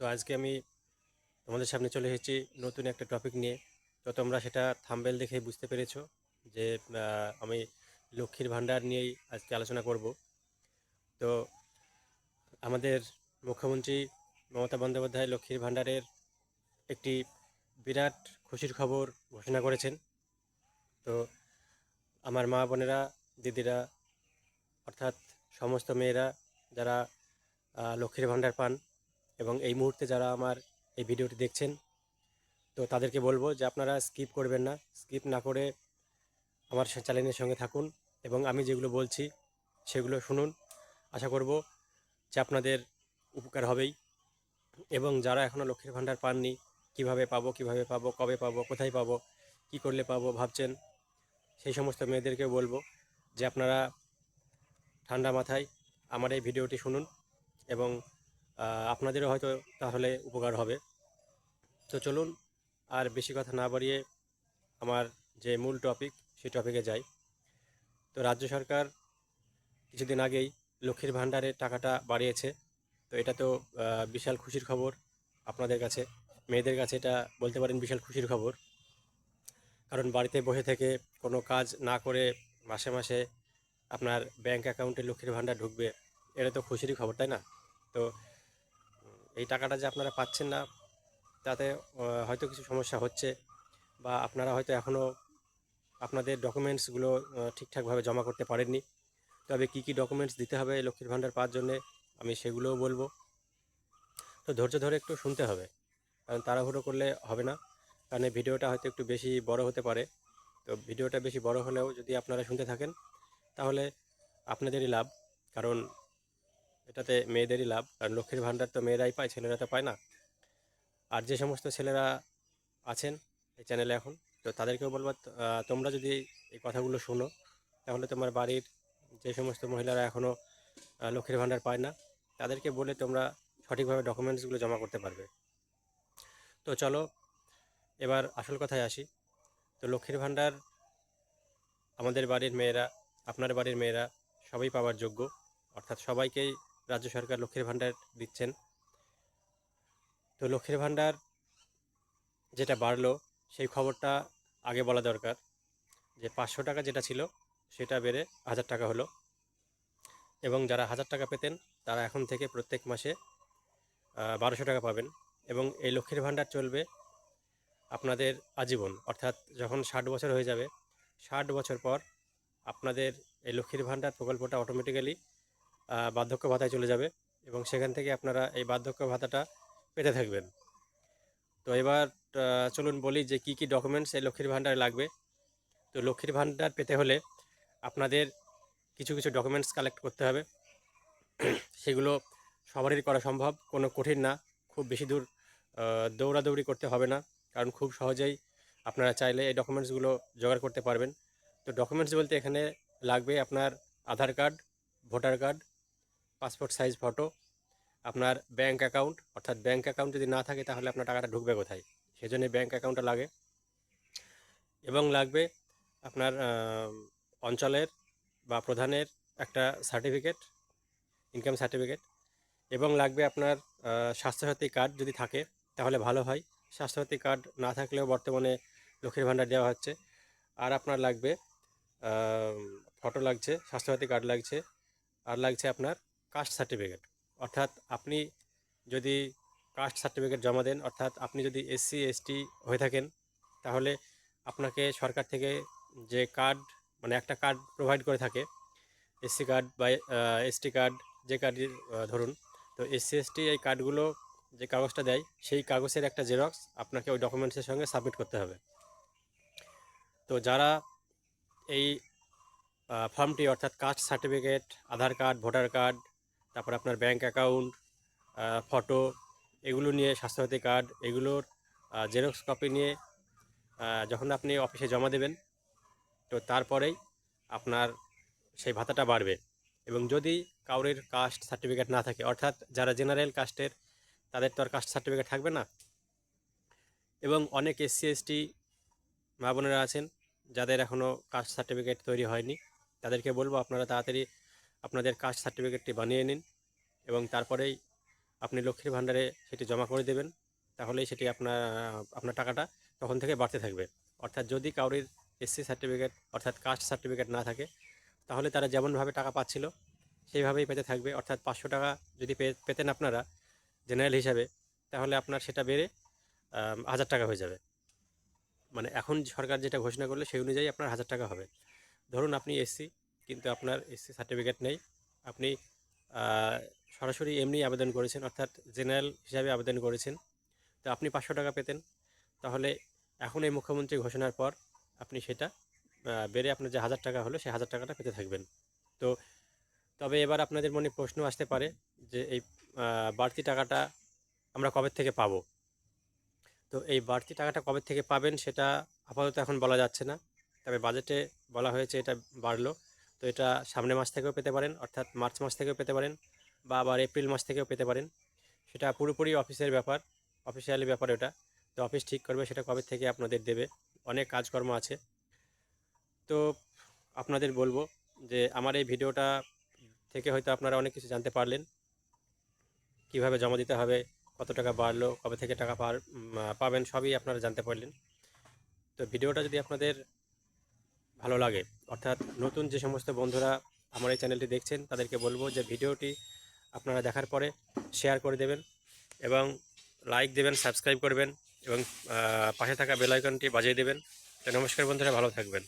তো আজকে আমি তোমাদের সামনে চলে এসেছি নতুন একটা টপিক নিয়ে। তো তোমরা সেটা থাম্বেল দেখে বুঝতে পেরেছ যে আমি লক্ষ্মীর ভাণ্ডার নিয়েই আজকে আলোচনা করব। তো আমাদের মুখ্যমন্ত্রী মমতা বন্দ্যোপাধ্যায় লক্ষ্মীর ভাণ্ডারের একটি বিরাট খুশির খবর ঘোষণা করেছেন। তো আমার মা বোনেরা, দিদিরা, অর্থাৎ সমস্ত মেয়েরা যারা লক্ষ্মীর ভাণ্ডার পান এবং এই মুহূর্তে যারা আমার এই ভিডিওটি দেখছেন, তো তাদেরকে বলব যে আপনারা স্কিপ করবেন না, স্কিপ না করে আমার চ্যানেলের সঙ্গে থাকুন এবং আমি যেগুলো বলছি সেগুলো শুনুন। আশা করব যে আপনাদের উপকার হবেই এবং যারা এখনও লক্ষ্মীর ভাণ্ডার পাননি, কীভাবে পাবো কীভাবে পাবো, কবে পাবো, কোথায় পাবো, কি করলে পাবো ভাবছেন, সেই সমস্ত মেয়েদেরকে বলব যে আপনারা ঠান্ডা মাথায় আমার এই ভিডিওটি শুনুন এবং আপনাদেরও হয়তো তাহলে উপকার হবে। তো চলুন আর বেশি কথা না বাড়িয়ে আমার যে মূল টপিক সেই টপিকে যাই। তো রাজ্য সরকার কিছুদিন আগেই লক্ষ্মীর ভাণ্ডারের টাকাটা বাড়িয়েছে। তো এটা তো বিশাল খুশির খবর আপনাদের কাছে। মেয়েদের কাছে এটা বলতে পারেন বিশাল খুশির খবর। কারণ বাড়িতে বসে থেকে কোনো কাজ না করে মাসে মাসে আপনার ব্যাংক অ্যাকাউন্টে লক্ষ্মীর ভাণ্ডার ঢুকবে, এটা তো খুশিরই খবর, তাই না? তো এই টাকাটা যে আপনারা পাচ্ছেন না, তাতে হয়তো কিছু সমস্যা হচ্ছে বা আপনারা হয়তো এখনও আপনাদের ডকুমেন্টসগুলো ঠিকঠাকভাবে জমা করতে পারেননি। তবে কী কী ডকুমেন্টস দিতে হবে লক্ষ্মীর ভাণ্ডার পাওয়ার জন্যে, আমি সেগুলোও বলব। তো ধৈর্য ধরে একটু শুনতে হবে, কারণ তাড়াহুড়ো করলে হবে না, কারণ ভিডিওটা হয়তো একটু বেশি বড় হতে পারে। তো ভিডিওটা বেশি বড় হলেও যদি আপনারা শুনতে থাকেন, তাহলে আপনাদেরই লাভ, কারণ এটাতে মেয়েদেরই লাভ। কারণ লক্ষ্মীর ভাণ্ডার তো মেয়েরাই পায়, ছেলেরা তো পায় না। আর যে সমস্ত ছেলেরা আছেন এই চ্যানেলে এখন, তো তাদেরকেও বলব তোমরা যদি এই কথাগুলো শোনো, তাহলে তোমার বাড়ির যে সমস্ত মহিলারা এখনও লক্ষ্মীর ভাণ্ডার পায় না, তাদেরকে বলে তোমরা সঠিকভাবে ডকুমেন্টসগুলো জমা করতে পারবে। তো চলো, এবার আসল কথায় আসি। তো লক্ষ্মীর ভাণ্ডার আমাদের বাড়ির মেয়েরা, আপনার বাড়ির মেয়েরা সবাই পাওয়ার যোগ্য। অর্থাৎ সবাইকেই রাজ্য সরকার লক্ষ্মীর ভাণ্ডার দিচ্ছেন। তো লক্ষ্মীর ভাণ্ডার যেটা বাড়লো, সেই খবরটা আগে বলা দরকার যে পাঁচশো টাকা যেটা ছিল, সেটা বেড়ে হাজার টাকা হলো। এবং যারা হাজার টাকা পেতেন, তারা এখন থেকে প্রত্যেক মাসে বারোশো টাকা পাবেন। এবং এই লক্ষ্মীর ভাণ্ডার চলবে আপনাদের আজীবন। অর্থাৎ যখন ষাট বছর হয়ে যাবে, ষাট বছর পর আপনাদের এই লক্ষ্মীর ভাণ্ডার প্রকল্পটা অটোমেটিক্যালি বার্ধক্য ভাতায় চলে যাবে এবং সেখান থেকে আপনারা এই বার্ধক্য ভাতাটা পেতে থাকবেন। তো এবার চলুন বলি যে কি কি ডকুমেন্টস এই লক্ষ্মীর ভাণ্ডারে লাগবে। তো লক্ষ্মীর ভাণ্ডার পেতে হলে আপনাদের কিছু কিছু ডকুমেন্টস কালেক্ট করতে হবে। সেগুলো সবারই করা সম্ভব, কোনো কঠিন না, খুব বেশি দূর দৌড়াদৌড়ি করতে হবে না, কারণ খুব সহজেই আপনারা চাইলে এই ডকুমেন্টসগুলো জোগাড় করতে পারবেন। তো ডকুমেন্টস বলতে এখানে লাগবে আপনার Aadhaar card voter card passport size photo, আপনার ব্যাঙ্ক অ্যাকাউন্ট অর্থাৎ ব্যাঙ্ক অ্যাকাউন্ট যদি না থাকে তাহলে আপনার টাকাটা ঢুকবে কোথায়? সেজন্য ব্যাঙ্ক অ্যাকাউন্টটা লাগে। এবং লাগবে আপনার অঞ্চলের বা প্রধানের একটা সার্টিফিকেট ইনকাম সার্টিফিকেট এবং লাগবে আপনার স্বাস্থ্যসাথী কার্ড যদি থাকে তাহলে ভালো হয়। স্বাস্থ্যসাথী কার্ড না থাকলেও বর্তমানে লক্ষ্মীর ভাণ্ডার দেওয়া হচ্ছে। আর আপনার লাগবে ফটো লাগছে, স্বাস্থ্যসাথী কার্ড লাগছে। আর লাগছে আপনার কাস্ট সার্টিফিকেট অর্থাৎ আপনি যদি কাস্ট সার্টিফিকেট জমা দেন, অর্থাৎ আপনি যদি এসসি এসটি হয়ে থাকেন, তাহলে আপনাকে সরকার থেকে যে কার্ড মানে একটা কার্ড প্রোভাইড করে থাকে এসসি কার্ড বা এসটি কার্ড যে কার্ডই ধরুন, তো এসসি এসটি এই কার্ডগুলো যে কাগজটা দেয়, সেই কাগজের একটা জেরক্স আপনাকে ওই ডকুমেন্টসের সঙ্গে সাবমিট করতে হবে। তো যারা এই ফর্মটি অর্থাৎ caste certificate Aadhaar card voter card তারপর আপনার ব্যাংক অ্যাকাউন্ট ফটো এগুলো নিয়ে স্বাস্থ্যসাথী কার্ড এগুলোর জেরক্স কপি নিয়ে যখন আপনি অফিসে জমা দেবেন, তো তারপরেই আপনার সেই ভাতাটা বাড়বে। এবং যদি কাউরের কাস্ট সার্টিফিকেট না থাকে, অর্থাৎ যারা জেনারেল কাস্টের তাদের তো আর কাস্ট সার্টিফিকেট থাকবে না। এবং অনেক এসসি এসটি মা বোনেরা আছেন, যাদের এখনও কাস্ট সার্টিফিকেট তৈরি হয়নি, তাদেরকে বলব আপনারা তাড়াতাড়ি আপনাদের কাস্ট সার্টিফিকেটটি বানিয়ে নিন এবং তারপরেই আপনি লক্ষ্মীর ভাণ্ডারে সেটি জমা করে দেবেন, তাহলেই সেটি আপনার আপনার টাকাটা তখন থেকে বাড়তে থাকবে। অর্থাৎ যদি কাউরির এসসি সার্টিফিকেট অর্থাৎ কাস্ট সার্টিফিকেট না থাকে, তাহলে তারা যেমনভাবে টাকা পাচ্ছিল, সেইভাবেই পেতে থাকবে। অর্থাৎ পাঁচশো টাকা যদি পেতেন আপনারা জেনারেল হিসাবে, তাহলে আপনার সেটা বেড়ে হাজার টাকা হয়ে যাবে। মানে এখন সরকার যেটা ঘোষণা করল, সেই অনুযায়ী আপনার হাজার টাকা হবে। ধরুন আপনি এসসি কিন্তু আপনার এসসি সার্টিফিকেট নেই। আপনি সরাসরি এমনি আবেদন করেছেন, অর্থাৎ জেনারেল হিসাবে আবেদন করেছেন। তো আপনি পাঁচশো টাকা পেতেন। তাহলে এখন এই মুখ্যমন্ত্রী ঘোষণার পর আপনি সেটা বেড়ে আপনার যে হাজার টাকা হলো, সেই হাজার টাকাটা পেতে থাকবেন। তো তবে এবার আপনাদের মনে প্রশ্ন আসতে পারে যে এই বাড়তি টাকাটা আমরা কবে থেকে পাবো? তো এই বাড়তি টাকাটা কবে থেকে পাবেন সেটা আপাতত এখন বলা যাচ্ছে না। তবে বাজেটে বলা হয়েছে এটা বাড়লো। তো এটা সামনের মাস থেকেও পেতে পারেন, অর্থাৎ মার্চ মাস থেকেও পেতে পারেন বা আবার এপ্রিল মাস থেকেও পেতে পারেন। সেটা পুরোপুরি অফিসের ব্যাপার, অফিসিয়ালি ব্যাপার ওটা তো অফিস ঠিক করবে সেটা কবে থেকে আপনাদের দেবে, অনেক কাজকর্ম আছে। তো আপনাদের বলব যে আমার এই ভিডিওটা থেকে হয়তো আপনারা অনেক কিছু জানতে পারলেন। কীভাবে জমা দিতে হবে, কত টাকা বাড়লো, কবে থেকে টাকা পাবেন সবই আপনারা জানতে পারলেন। তো ভিডিওটা যদি আপনাদের ভালো লাগে। অর্থাৎ নতুন যে সমস্ত বন্ধুরা আমার এই চ্যানেলটি দেখছেন, তাদেরকে বলব যে ভিডিওটি আপনারা দেখার পরে শেয়ার করে দেবেন এবং লাইক দেবেন, সাবস্ক্রাইব করবেন এবং পাশে থাকা বেলাইকনটি বাজিয়ে দেবেন। তো নমস্কার বন্ধুরা, ভালো থাকবেন।